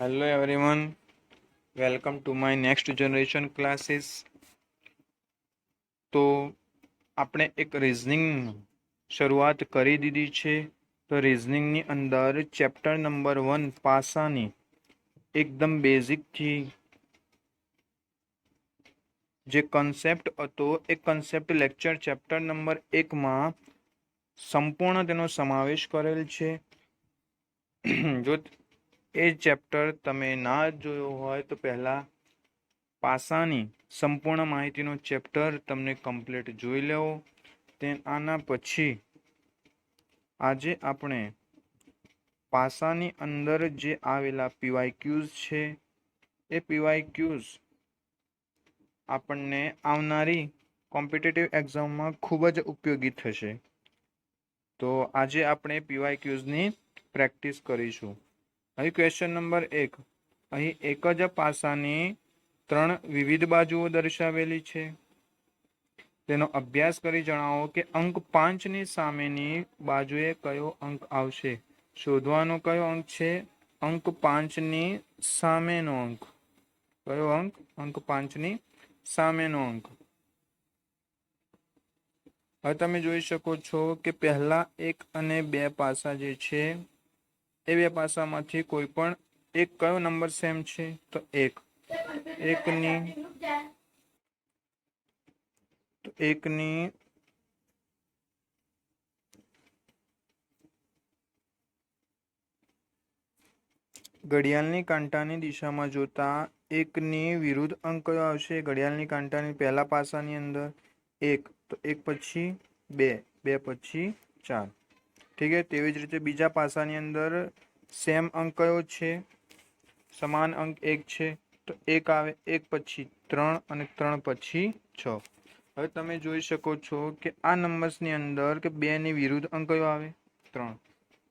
Hello everyone, welcome to my next generation classes. તો આપણે એક રિઝનિંગ શરૂઆત કરી દીધી છે. તો રિઝનિંગની અંદર ચેપ્ટર નંબર વન પાસાની એકદમ બેઝિકથી જે કન્સેપ્ટ હતો એ કન્સેપ્ટ લેક્ચર ચેપ્ટર નંબર એકમાં સંપૂર્ણ તેનો સમાવેશ કરેલ છે. જો એ ચેપ્ટર તમે ના જોયો હોય તો પહેલાં પાસાની સંપૂર્ણ માહિતીનો ચેપ્ટર તમને કમ્પ્લીટ જોઈ લેવો. તે આના પછી આજે આપણે પાસાની અંદર જે આવેલા પીવાય ક્યુઝ છે, એ પીવાય ક્યુઝ આપણને આવનારી કોમ્પિટેટિવ એક્ઝામમાં ખૂબ જ ઉપયોગી થશે. તો આજે આપણે પીવાય ક્યુઝની પ્રેક્ટિસ કરીશું. અહીં ક્વેશ્ચન નંબર એક. અહીં એક જ પાસાની ત્રણ વિવિધ બાજુઓ દર્શાવેલી છે. તેનો અભ્યાસ કરી જણાવો કે અંક પાંચની સામેની બાજુએ કયો અંક આવશે? શોધવાનો કયો અંક છે? અંક પાંચની સામેનો અંક. કયો અંક? અંક પાંચની સામેનો અંક. હવે તમે જોઈ શકો છો કે પહેલા એક અને બે પાસા જે છે એ બે પાસામાંથી કોઈ પણ એક કયો નંબર સેમ છે? તો એક. એકની એકની ઘડિયાળની કાંટાની દિશામાં જોતા એકની વિરુદ્ધ અંક કયો આવશે. ઘડિયાળની કાંટાની પહેલા પાસાની અંદર એક. તો એક પછી બે. બે પછી ચાર. ઠીક છે? તેવી જ રીતે બીજા પાસાની અંદર સેમ અંક કયો છે? સમાન અંક એક છે. તો એક આવે, એક પછી ત્રણ અને ત્રણ પછી છ. હવે તમે જોઈ શકો છો કે આ નંબર્સની અંદર કે બેની વિરુદ્ધ અંક કયો આવે? ત્રણ.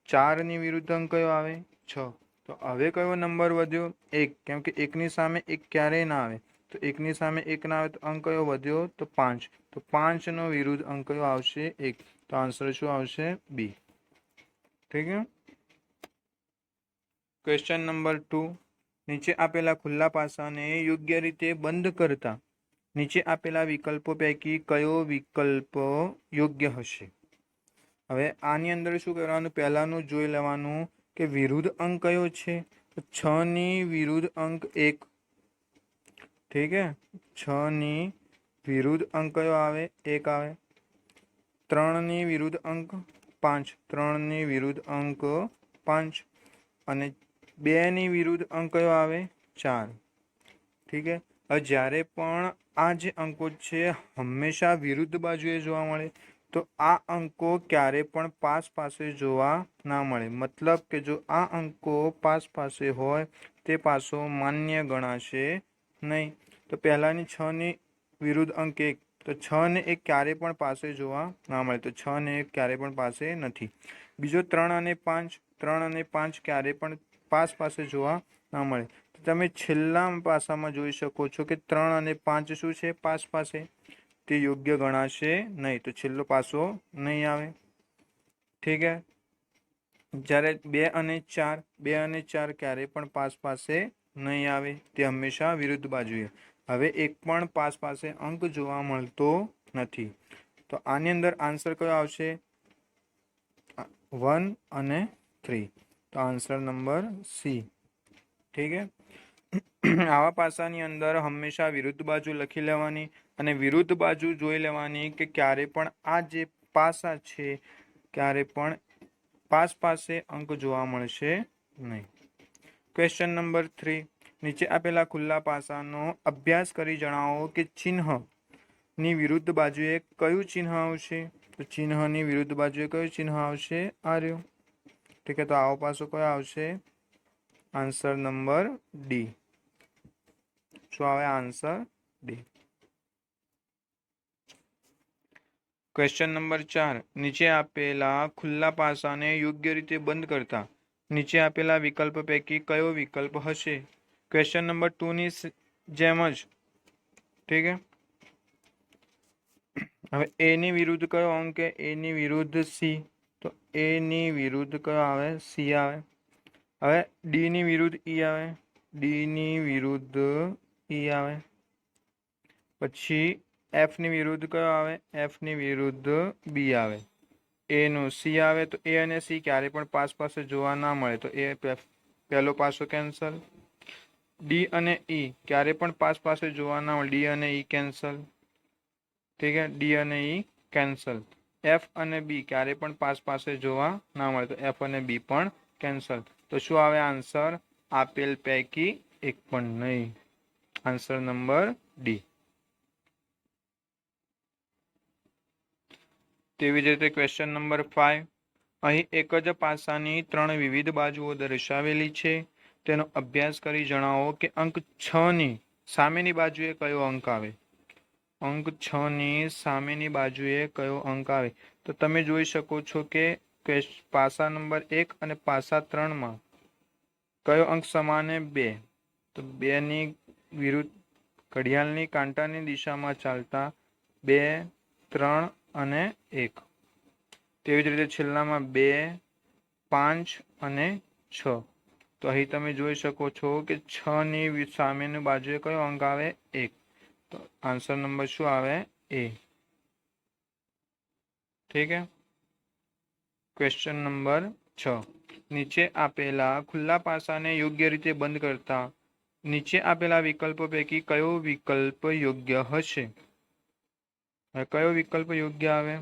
ચારની વિરુદ્ધ અંક કયો આવે? છ. તો હવે કયો નંબર વધ્યો? એક. કેમ કે એકની સામે એક ક્યારેય ના આવે. તો એકની સામે એક ના આવે તો અંક કયો વધ્યો? તો પાંચ. તો પાંચનો વિરુદ્ધ અંક કયો આવશે? એક. તો આન્સર શું આવશે? બી. ઠીક છે ક્વેશ્ચન નંબર ટુ નીચે આપેલા ખુલ્લા પાસાને યોગ્ય રીતે બંધ કરતા નીચે આપેલા વિકલ્પો પૈકી કયો વિકલ્પ યોગ્ય હશે હવે આની અંદર શું કરવાનું? પહેલાનું જોઈ લેવાનું કે વિરુદ્ધ અંક કયો છે? તો છ વિરુદ્ધ અંક એક. ઠીક છે છ ની વિરુદ્ધ અંક કયો આવે? એક આવે. ત્રણની વિરુદ્ધ અંક પાંચ, ત્રણની વિરુદ્ધ અંક પાંચ અને બેની વિરુદ્ધ અંક કયો આવે? ચાર. ઠીક છે હવે જ્યારે પણ આ જે અંકો છે હંમેશા વિરુદ્ધ બાજુએ જોવા મળે, તો આ અંકો ક્યારે પણ પાસ પાસે જોવા ના મળે. મતલબ કે જો આ અંકો પાસ પાસે હોય, તે પાસો માન્ય ગણાશે નહીં. તો પહેલાંની છની વિરુદ્ધ અંક એક. તો છ ને એક ક્યારે પણ પાસે જોવા ના મળે. તો છ ને એક ક્યારે પણ પાસે નથી. બીજો ત્રણ અને પાંચ, ત્રણ અને પાંચ ક્યારે પણ પાસ પાસે જોવા ના મળે. તો તમે છેલ્લા પાસામાં જોઈ શકો છો કે ત્રણ અને પાંચ શું છે? પાસ પાસે. તે યોગ્ય ગણાશે નહીં. તો છેલ્લો પાસો નહીં આવે. ઠીક છે જ્યારે બે અને ચાર, બે અને ચાર ક્યારે પણ પાસ પાસે નહીં આવે, તે હંમેશા વિરુદ્ધ બાજુએ. હવે એક પણ પાસ પાસે અંક જોવા મળતો નથી. તો આની અંદર આન્સર કયો આવશે? વન અને થ્રી તો આન્સર નંબર સી ઠીક છે? આવા પાસાની અંદર હંમેશા વિરુદ્ધ બાજુ લખી લેવાની અને વિરુદ્ધ બાજુ જોઈ લેવાની કે ક્યારે પણ આ જે પાસા છે, ક્યારે પણ પાસ પાસે અંક જોવા મળશે નહીં. ક્વેશ્ચન નંબર થ્રી નીચે આપેલા ખુલ્લા પાસાનો અભ્યાસ કરી જણાવો કે ચિહ્ન વિરુદ્ધ બાજુએ કયું ચિહ્ન આવશે? તો ચિહ્નની વિરુદ્ધ બાજુએ કયું ચિહ્ન આવશે? આર્યો ઠીક છે, તો આવો પાસો કયો આવશે? આન્સર નંબર ડી શું આવે આન્સર ડી ક્વેશ્ચન નંબર ચાર. નીચે આપેલા ખુલ્લા પાસાને યોગ્ય રીતે બંધ કરતા નીચે આપેલા વિકલ્પ પૈકી કયો વિકલ્પ હશે? ક્વેશ્ચન નંબર ટુની જેમ જ, ઠીક છે? હવે એની વિરુદ્ધ કયો અંક એની વિરુદ્ધ સી તો એની વિરુદ્ધ કયો આવે? સી આવે. હવે ડીની વિરુદ્ધ ઈ આવે. ડીની વિરુદ્ધ ઈ આવે. પછી એફની વિરુદ્ધ કયો આવે? એફની વિરુદ્ધ બી આવે. એનું સી આવે તો એ અને સી ક્યારે પણ પાસ પાસે જોવા ના મળે. તો એ પહેલો પાસો કેન્સલ ડી અને ઈ ક્યારે પણ પાસ પાસે જોવા ના મળે. ડી અને ઈ કેન્સલ ઠીક છે ડી અને ઈ કેન્સલ એફ અને બી ક્યારે પણ પાસ પાસે જોવા ના મળે. તો એફ અને બી પણ કેન્સલ તો શું આવે આન્સર આપેલ પૈકી એક પણ નહીં. આન્સર નંબર ડી તેવી જ રીતે ક્વેશ્ચન નંબર ફાઇવ અહીં એક જ પાસાની ત્રણ વિવિધ બાજુઓ દર્શાવેલી છે. તેનો અભ્યાસ કરી જણાવો કે અંક છની સામેની બાજુએ કયો અંક આવે? અંક છની સામેની બાજુએ કયો અંક આવે? તો તમે જોઈ શકો છો કે પાસા નંબર એક અને પાસા ત્રણમાં કયો અંક સમાને બે. તો બેની વિરુદ્ધ ઘડિયાળની કાંટાની દિશામાં ચાલતા બે, ત્રણ અને એક. તેવી જ રીતે છેલ્લામાં બે, પાંચ અને છ. તો અહીં તમે જોઈ શકો છો કે છની સામેની બાજુએ કયો અંક આવે? એક. તો આન્સર નંબર શું આવે? એ ઠીક હે? ક્વેશ્ચન નંબર છ. નીચે આપેલા ખુલ્લા પાસાને યોગ્ય રીતે બંધ કરતા નીચે આપેલા વિકલ્પો પૈકી કયો વિકલ્પ યોગ્ય હશે? હવે કયો વિકલ્પ યોગ્ય આવે?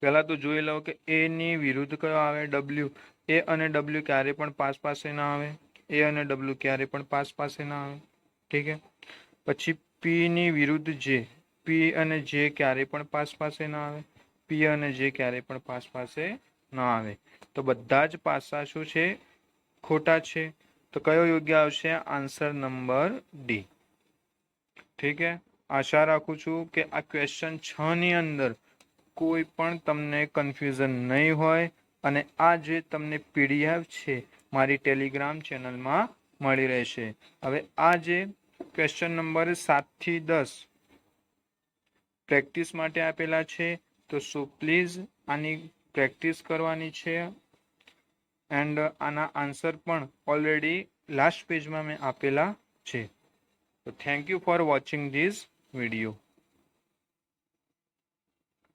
પહેલાં તો જોઈ લો કે એની વિરુદ્ધ કયો આવે? ડબલ્યુ એ અને ડબલ્યુ ક્યારે પણ પાસ પાસે ના આવે? એ અને ડબલ્યુ ક્યારે પણ પાસ પાસે ના આવે? ઠીક છે? પછી પીની વિરુદ્ધ જે પી અને જે ક્યારે પણ પાસ પાસે ના આવે? પી અને જે ક્યારે પણ પાસ પાસે ના આવે. તો બધા જ પાસા શું છે? ખોટા છે. તો કયો યોગ્ય આવશે? આન્સર નંબર ડી ઠીક છે? આશા રાખું છું કે આ ક્વેશ્ચન છ ની અંદર કોઈ પણ તમને કન્ફ્યુઝન નહીં હોય અને આ જે તમને પીડીએફ છે મારી ટેલિગ્રામ ચેનલમાં મળી રહેશે. હવે આ જે ક્વેશ્ચન નંબર સાતથી દસ પ્રેક્ટિસ માટે આપેલા છે, તો સો પ્લીઝ આની પ્રેક્ટિસ કરવાની છે એન્ડ આના આન્સર પણ ઓલરેડી લાસ્ટ પેજમાં મેં આપેલા છે. તો thank you for watching this video.